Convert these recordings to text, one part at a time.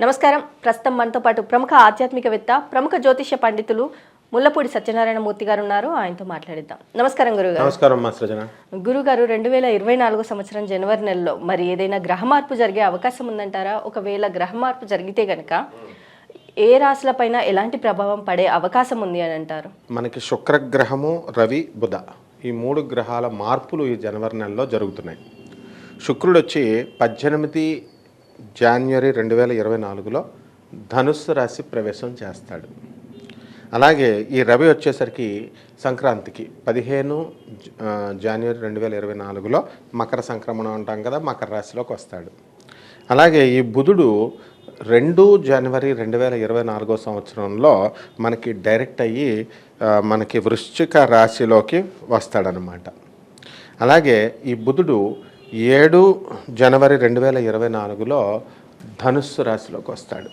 నమస్కారం. ప్రస్తుతం మనతో పాటు ప్రముఖ ఆధ్యాత్మికవేత్త ప్రముఖ జ్యోతిష్య పండితులు ముల్లపూడి సత్యనారాయణ మూర్తి గారు ఉన్నారు ఆయనతో మాట్లాడిద్దాం. నమస్కారం గురుగారు. నమస్కారం సృజన. గురుగారు రెండు వేల ఇరవై నాలుగో సంవత్సరం జనవరి నెలలో మరి ఏదైనా గ్రహ మార్పు జరిగే అవకాశం ఉందంటారా? ఒకవేళ గ్రహ మార్పు జరిగితే గనక ఏ రాశులపైన ఎలాంటి ప్రభావం పడే అవకాశం ఉంది అని అంటారు? మనకి శుక్రగ్రహము రవి బుధ. ఈ మూడు గ్రహాల మార్పులు ఈ జనవరి నెలలో జరుగుతున్నాయి. శుక్రుడు వచ్చి పద్దెనిమిది జాన్వరి రెండు వేల ఇరవై నాలుగులో ధనుస్సు రాశి ప్రవేశం చేస్తాడు. అలాగే ఈ రవి వచ్చేసరికి సంక్రాంతికి పదిహేను జాన్వరి జనవరి రెండు వేల ఇరవై నాలుగులో మకర సంక్రమణం అంటాం కదా మకర రాశిలోకి వస్తాడు. అలాగే ఈ బుధుడు రెండు జనవరి రెండు వేల ఇరవై నాలుగో సంవత్సరంలో మనకి డైరెక్ట్ అయ్యి మనకి వృశ్చిక రాశిలోకి వస్తాడనమాట అలాగే ఈ బుధుడు ఏడు జనవరి రెండు వేల ఇరవై నాలుగులో ధనుస్సు రాశిలోకి వస్తాడు.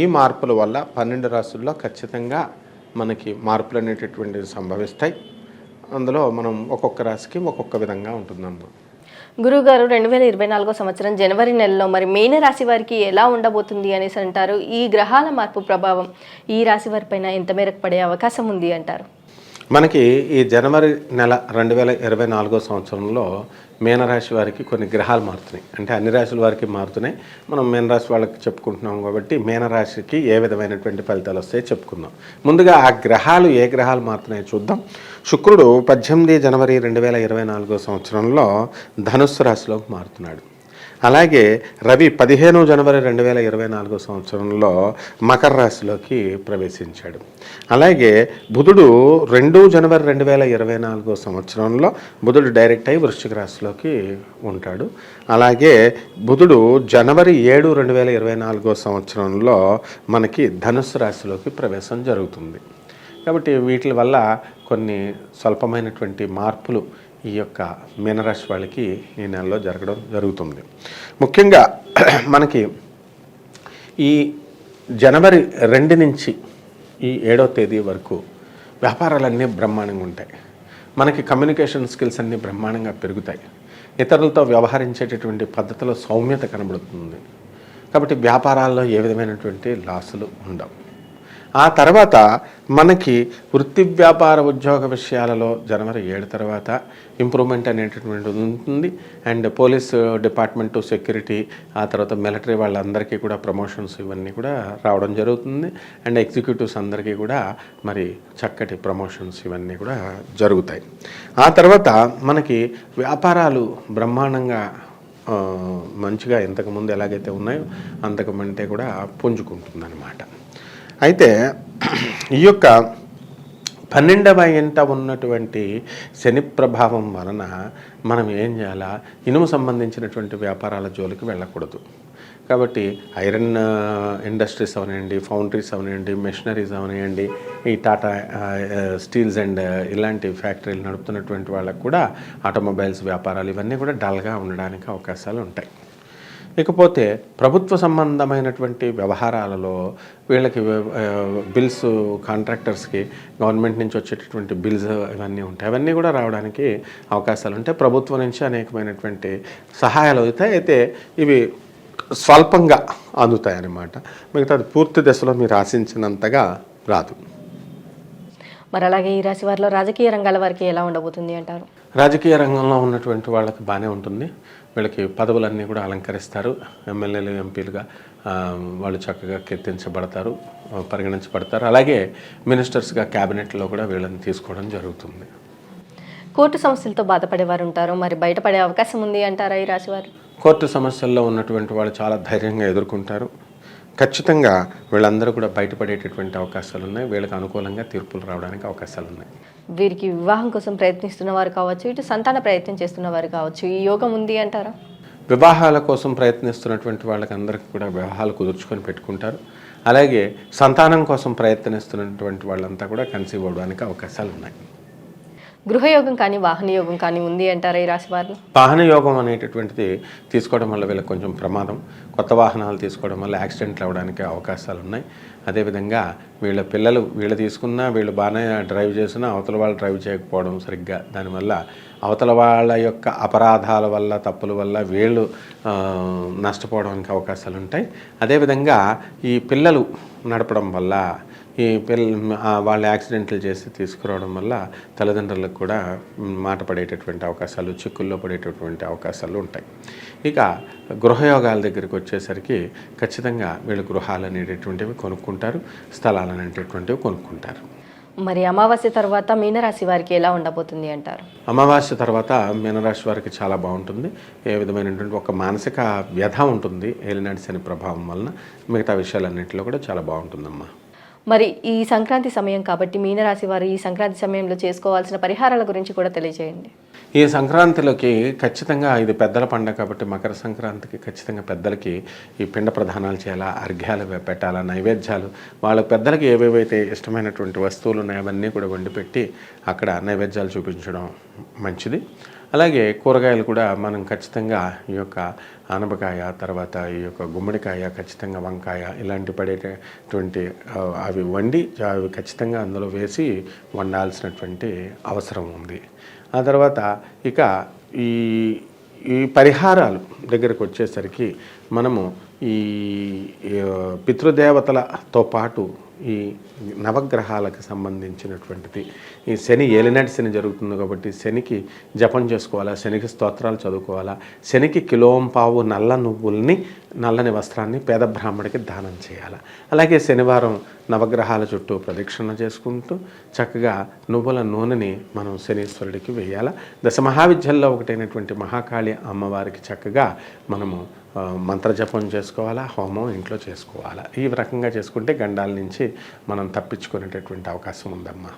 ఈ మార్పుల వల్ల పన్నెండు రాశుల్లో ఖచ్చితంగా మనకి మార్పులు అనేటటువంటివి సంభవిస్తాయి. అందులో మనం ఒక్కొక్క రాశికి ఒక్కొక్క విధంగా ఉంటుందన్నమాట. గురుగారు రెండు వేల ఇరవై నాలుగో సంవత్సరం జనవరి నెలలో మరి మీన రాశి వారికి ఎలా ఉండబోతుంది అనేసి అంటారు. ఈ గ్రహాల మార్పు ప్రభావం ఈ రాశి వారిపైన ఎంత మేరకు పడే అవకాశం ఉంది అంటారు. మనకి ఈ జనవరి నెల రెండు వేల ఇరవై నాలుగో సంవత్సరంలో మీనరాశి వారికి కొన్ని గ్రహాలు మారుతున్నాయి. అంటే అన్ని రాశుల వారికి మారుతున్నాయి. మనం మీనరాశి వాళ్ళకి చెప్పుకుంటున్నాం కాబట్టి మీనరాశికి ఏ విధమైనటువంటి ఫలితాలు వస్తాయో చెప్పుకుందాం. ముందుగా ఆ గ్రహాలు ఏ గ్రహాలు మారుతున్నాయో చూద్దాం. శుక్రుడు పద్దెనిమిది జనవరి రెండు వేల ఇరవై నాలుగో సంవత్సరంలో ధనుస్సు రాశిలోకి మారుతున్నాడు. అలాగే రవి పదిహేను జనవరి రెండు వేల ఇరవై నాలుగో సంవత్సరంలో మకర రాశిలోకి ప్రవేశించాడు. అలాగే బుధుడు రెండు జనవరి రెండు వేల ఇరవై నాలుగో సంవత్సరంలో బుధుడు డైరెక్ట్ అయి వృశ్చిక రాశిలోకి ఉంటాడు. అలాగే బుధుడు జనవరి ఏడు రెండు వేల ఇరవై నాలుగో సంవత్సరంలో మనకి ధనుసు రాశిలోకి ప్రవేశం జరుగుతుంది. కాబట్టి వీటి వల్ల కొన్ని స్వల్పమైనటువంటి మార్పులు ఈ యొక్క మీనరాశి వాళ్ళకి ఈ నెలలో జరగడం జరుగుతుంది. ముఖ్యంగా మనకి ఈ జనవరి రెండు నుంచి ఈ ఏడో తేదీ వరకు వ్యాపారాలన్నీ బ్రహ్మాండంగా ఉంటాయి. మనకి కమ్యూనికేషన్ స్కిల్స్ అన్నీ బ్రహ్మాండంగా పెరుగుతాయి. ఇతరులతో వ్యవహరించేటటువంటి పద్ధతిలో సౌమ్యత కనబడుతుంది. కాబట్టి వ్యాపారాల్లో ఏ విధమైనటువంటి లాసులు ఉండవు. ఆ తర్వాత మనకి వృత్తి వ్యాపార ఉద్యోగ విషయాలలో జనవరి ఏడు తర్వాత ఇంప్రూవ్మెంట్ అనేటటువంటి ఉంటుంది. అండ్ పోలీస్ డిపార్ట్మెంట్ సెక్యూరిటీ ఆ తర్వాత మిలిటరీ వాళ్ళందరికీ కూడా ప్రమోషన్స్ ఇవన్నీ కూడా రావడం జరుగుతుంది. అండ్ ఎగ్జిక్యూటివ్స్ అందరికీ కూడా మరి చక్కటి ప్రమోషన్స్ ఇవన్నీ కూడా జరుగుతాయి. ఆ తర్వాత మనకి వ్యాపారాలు బ్రహ్మాండంగా మంచిగా ఇంతకుముందు ఎలాగైతే ఉన్నాయో అంతకుమంటే కూడా పుంజుకుంటుందన్నమాట. అయితే ఈ యొక్క పన్నెండవ ఇంట ఉన్నటువంటి శని ప్రభావం వలన మనం ఏం చేయాలా? ఇనుము సంబంధించినటువంటి వ్యాపారాల జోలికి వెళ్ళకూడదు. కాబట్టి ఐరన్ ఇండస్ట్రీస్ అవనివ్వండి ఫౌండరీస్ అవనివ్వండి మెషినరీస్ అవనివ్వండి ఈ టాటా స్టీల్స్ అండ్ ఇలాంటి ఫ్యాక్టరీలు నడుపుతున్నటువంటి వాళ్ళకు కూడా ఆటోమొబైల్స్ వ్యాపారాలు ఇవన్నీ కూడా డల్గా ఉండడానికి అవకాశాలు ఉంటాయి. ఇకపోతే ప్రభుత్వ సంబంధమైనటువంటి వ్యవహారాలలో వీళ్ళకి బిల్స్ కాంట్రాక్టర్స్కి గవర్నమెంట్ నుంచి వచ్చేటటువంటి బిల్స్ ఇవన్నీ ఉంటాయి. అవన్నీ కూడా రావడానికి అవకాశాలు ఉంటాయి ప్రభుత్వం నుంచి అనేకమైనటువంటి సహాయాలు అవుతాయి. అయితే ఇవి స్వల్పంగా అందుతాయి అన్నమాట మిగతాది పూర్తి దశలో మీరు ఆశించినంతగా రాదు. మరి అలాగే ఈ రాశి వారిలో రాజకీయ రంగాల వారికి ఎలా ఉండబోతుంది అంటారు? రాజకీయ రంగంలో ఉన్నటువంటి వాళ్ళకి బాగానే ఉంటుంది. వీళ్ళకి పదవులన్నీ కూడా అలంకరిస్తారు. ఎమ్మెల్యేలు ఎంపీలుగా వాళ్ళు చక్కగా కీర్తించబడతారు పరిగణించబడతారు. అలాగే మినిస్టర్స్గా క్యాబినెట్లో కూడా వీళ్ళని తీసుకోవడం జరుగుతుంది. కోర్టు సమస్యలతో బాధపడేవారు ఉంటారు. మరి బయటపడే అవకాశం ఉంది అంటారా ఈ రాశి వారు కోర్టు సమస్యల్లో ఉన్నటువంటి వాళ్ళు చాలా ధైర్యంగా ఎదుర్కొంటారు. ఖచ్చితంగా వీళ్ళందరూ కూడా బయటపడేటటువంటి అవకాశాలు ఉన్నాయి. వీళ్ళకి అనుకూలంగా తీర్పులు రావడానికి అవకాశాలు ఉన్నాయి. వీరికి వివాహం కోసం ప్రయత్నిస్తున్న వారు కావచ్చు ఇటు సంతాన ప్రయత్నం చేస్తున్న వారు కావచ్చు ఈ యోగం ఉంది అంటారా? వివాహాల కోసం ప్రయత్నిస్తున్నటువంటి వాళ్ళకి అందరికీ కూడా వివాహాలు కుదుర్చుకొని పెట్టుకుంటారు. అలాగే సంతానం కోసం ప్రయత్నిస్తున్నటువంటి వాళ్ళంతా కూడా కన్సీవ్ అవ్వడానికి అవకాశాలు ఉన్నాయి. గృహయోగం కానీ వాహన యోగం కానీ ఉంది అంటారా ఈ రాశి వారు? వాహన యోగం అనేటటువంటిది తీసుకోవడం వల్ల వీళ్ళకి కొంచెం ప్రమాదం. కొత్త వాహనాలు తీసుకోవడం వల్ల యాక్సిడెంట్లు అవ్వడానికి అవకాశాలు ఉన్నాయి. అదేవిధంగా వీళ్ళ పిల్లలు వీళ్ళు తీసుకున్నా వీళ్ళు బాగానే డ్రైవ్ చేసినా అవతల వాళ్ళు డ్రైవ్ చేయకపోవడం సరిగ్గా. దానివల్ల అవతల వాళ్ళ యొక్క అపరాధాల వల్ల తప్పుల వల్ల వీళ్ళు నష్టపోవడానికి అవకాశాలు ఉంటాయి. అదేవిధంగా ఈ పిల్లలు నడపడం వల్ల ఈ పిల్ల వాళ్ళు యాక్సిడెంట్లు చేసి తీసుకురావడం వల్ల తల్లిదండ్రులకు కూడా మాట పడేటటువంటి అవకాశాలు చిక్కుల్లో పడేటటువంటి అవకాశాలు ఉంటాయి. ఇక గృహయోగాల దగ్గరికి వచ్చేసరికి ఖచ్చితంగా వీళ్ళు గృహాలు అనేటటువంటివి కొనుక్కుంటారు స్థలాలు అనేటటువంటివి కొనుక్కుంటారు. మరి అమావాస్య తర్వాత మీనరాశి వారికి ఎలా ఉండబోతుంది అంటారు? అమావాస్య తర్వాత మీనరాశి వారికి చాలా బాగుంటుంది. ఏ విధమైనటువంటి ఒక మానసిక వ్యధ ఉంటుంది. ఏలినాటి శని ప్రభావం వలన మిగతా విషయాలన్నింటిలో కూడా చాలా బాగుంటుందమ్మా. మరి ఈ సంక్రాంతి సమయం కాబట్టి మీనరాశి వారు ఈ సంక్రాంతి సమయంలో చేసుకోవాల్సిన పరిహారాల గురించి కూడా తెలియజేయండి. ఈ సంక్రాంతిలోకి ఖచ్చితంగా ఇది పెద్దల పండగ కాబట్టి మకర సంక్రాంతికి ఖచ్చితంగా పెద్దలకి ఈ పిండ ప్రధానాలు చేయాలా అర్ఘ్యాలు పెట్టాలా నైవేద్యాలు. వాళ్ళ పెద్దలకి ఏవేవైతే ఇష్టమైనటువంటి వస్తువులు ఉన్నాయో అవన్నీ కూడా వండి పెట్టి అక్కడ నైవేద్యాలు చూపించడం మంచిది. అలాగే కూరగాయలు కూడా మనం ఖచ్చితంగా ఈ యొక్క ఆనపకాయ తర్వాత ఈ యొక్క గుమ్మడికాయ ఖచ్చితంగా వంకాయ ఇలాంటి పడేటటువంటి అవి వండి అవి ఖచ్చితంగా అందులో వేసి వండాల్సినటువంటి అవసరం ఉంది. ఆ తర్వాత ఇక ఈ ఈ పరిహారాలు దగ్గరకు వచ్చేసరికి మనము ఈ ఈ, పితృదేవతలతో పాటు ఈ నవగ్రహాలకు సంబంధించినటువంటిది. ఈ శని ఏలినాటి శని జరుగుతుంది కాబట్టి శనికి జపం చేసుకోవాలా శనికి స్తోత్రాలు చదువుకోవాలా శనికి కిలోం పావు నల్ల నువ్వుల్ని నల్లని వస్త్రాన్ని పేద బ్రాహ్మడికి దానం చేయాలి. అలాగే శనివారం నవగ్రహాల చుట్టూ ప్రదక్షిణ చేసుకుంటూ చక్కగా నువ్వుల నూనెని మనం శనీశ్వరుడికి వేయాలి. దశ మహావిద్యల్లో ఒకటైనటువంటి మహాకాళి అమ్మవారికి చక్కగా మనము మంత్రజపం చేసుకోవాలా హోమం ఇంట్లో చేసుకోవాలా? ఈ రకంగా చేసుకుంటే గండాల నుంచి మనం తప్పించుకునేటటువంటి అవకాశం ఉందమ్మా.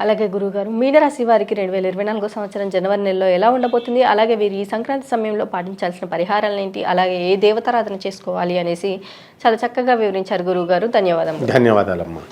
అలాగే గురువుగారు మీనరాశి వారికి రెండు వేల ఇరవై నాలుగో సంవత్సరం జనవరి నెలలో ఎలా ఉండబోతుంది? అలాగే వీరు ఈ సంక్రాంతి సమయంలో పాటించాల్సిన పరిహారాలు ఏంటి? అలాగే ఏ దేవతారాధన చేసుకోవాలి అనేసి చాలా చక్కగా వివరించారు గురువుగారు. ధన్యవాదములు. ధన్యవాదాలమ్మా.